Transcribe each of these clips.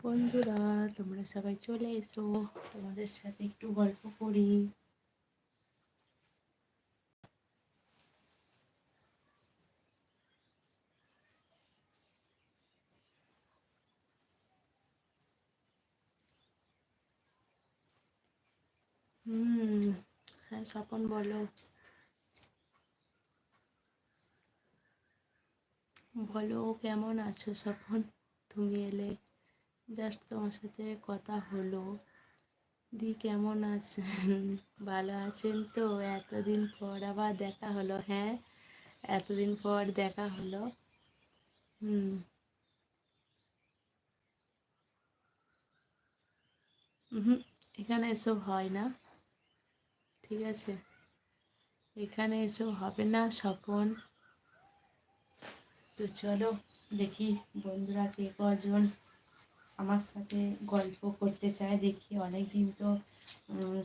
বন্ধুরা, তোমরা সবাই চলে এসো। তোমাদের সাথে একটু গল্প করি। হুম হ্যাঁ স্বপন বলো। বলো, কেমন আছো স্বপন? তুমি এলে জাস্ট তোমার সাথে কথা হলো। দি কেমন আছেন? ভালো আছেন তো? এতদিন পর আবার দেখা হলো হ্যাঁ? এতদিন পর দেখা হলো। হুম। হুম এখানে এসব হয় না। ঠিক আছে। এখানে এসব হবে না, স্বপন। তো চলো দেখি বন্ধুরা কে কজন। আমার সাথে গল্প করতে চায়, দেখি অনেক দিন তো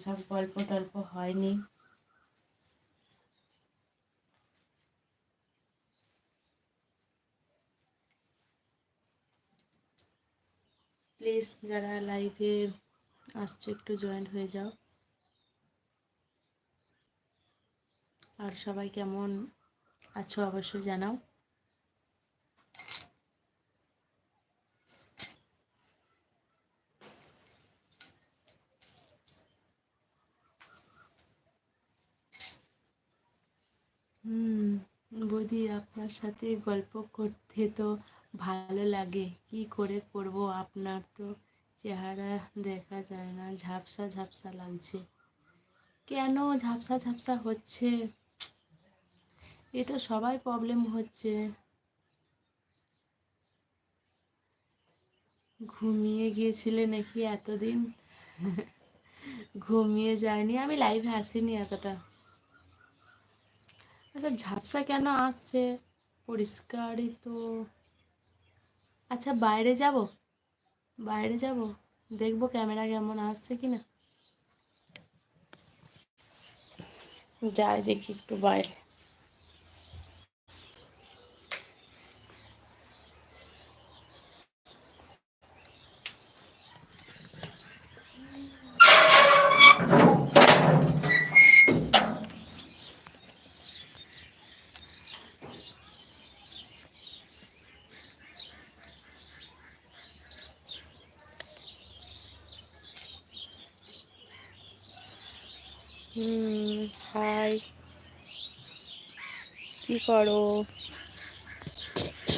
সব গল্প টল্প হয়নি। প্লিজ যারা লাইভে আসছো, একটু জয়েন হয়ে যাও। আর সবাই কেমন আছো, অবশ্যই জানাও হুম বৌদি আপনার সাথে গল্প করতে তো ভালো লাগে, কি করে করব? আপনার তো চেহারা দেখা যায় না, ঝাপসা ঝাপসা লাগছে। কেন ঝাপসা ঝাপসা হচ্ছে? এটা সবাই প্রবলেম হচ্ছে। ঘুমিয়ে গিয়েছিলে নাকি এতদিন? ঘুমিয়ে যায়নি? আমি লাইভে আসিনি এতটা। আচ্ছা ঝাপসা কেন আসছে? পরিষ্কারই তো। আচ্ছা বাইরে যাব? বাইরে যাব? দেখব ক্যামেরা কেমন আসছে কি না যাই দেখি একটু বাইরে। হুম হাই। কি করো?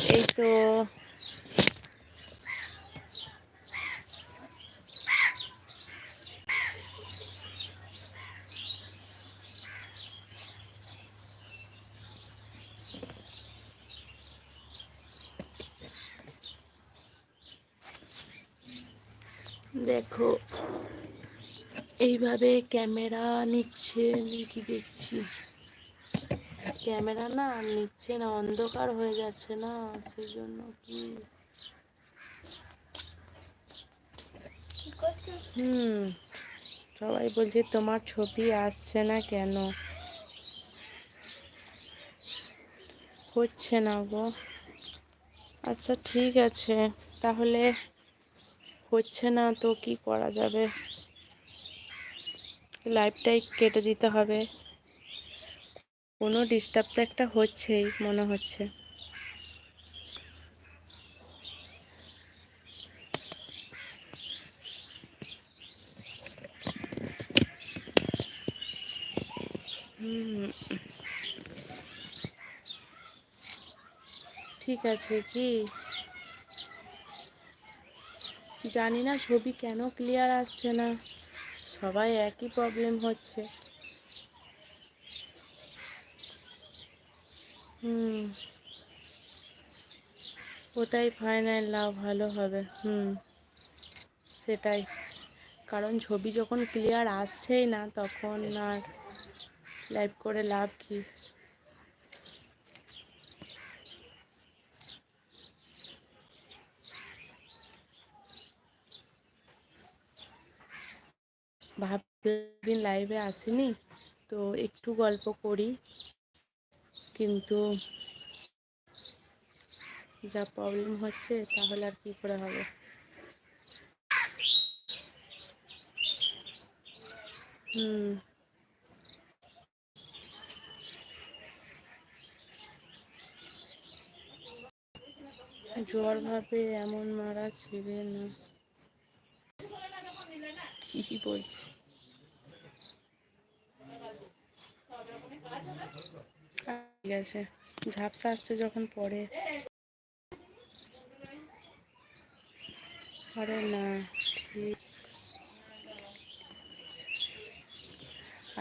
এই তো। দেখো এইভাবে ক্যামেরা নিচ্ছে কি দেখছি? ক্যামেরা না নিচ্ছে না, অন্ধকার হয়ে যাচ্ছে না সেই জন্য কি? হুম, সবাই বলছে তোমার ছবি আসছে না কেন? হচ্ছে না গো। আচ্ছা ঠিক আছে, তাহলে হচ্ছে না তো কি করা যাবে? লাইভটাই কেটে দিতে হবে। কোনো ডিস্টার্ব তো একটা হচ্ছেই, মনে হচ্ছে। ঠিক আছে কি? জানি না, ছবি কেন ক্লিয়ার আসছে না? সবাই একই প্রবলেম হচ্ছে। হুম। ওটাই ফাইনাল লাভ ভালো হবে। হুম। সেটাই। কারণ ছবি যখন ক্লিয়ার আসছেই না, তখন আর লাইভ করে লাভ কি? দিন লাইভে আসিনি, তো একটু গল্প করি। কিন্তু যা প্রবলেম হচ্ছে তাহলে আর কী করে হবে? হুম। জ্বর ভাবে এমন মারা ছেড়ে না। কি বলছে? ঠিক আছে। ঝাপসা আসছে যখন পরে। আরে না, ঠিক।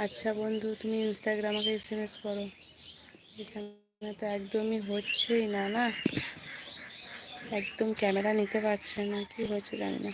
আচ্ছা বন্ধু, তুমি ইনস্টাগ্রাম ইনস্টাগ্রামে এস এম এস করো। এখানে তো একদমই হচ্ছেই না না? একদম ক্যামেরা নিতে পারছে না, কি হয়েছে জানি না।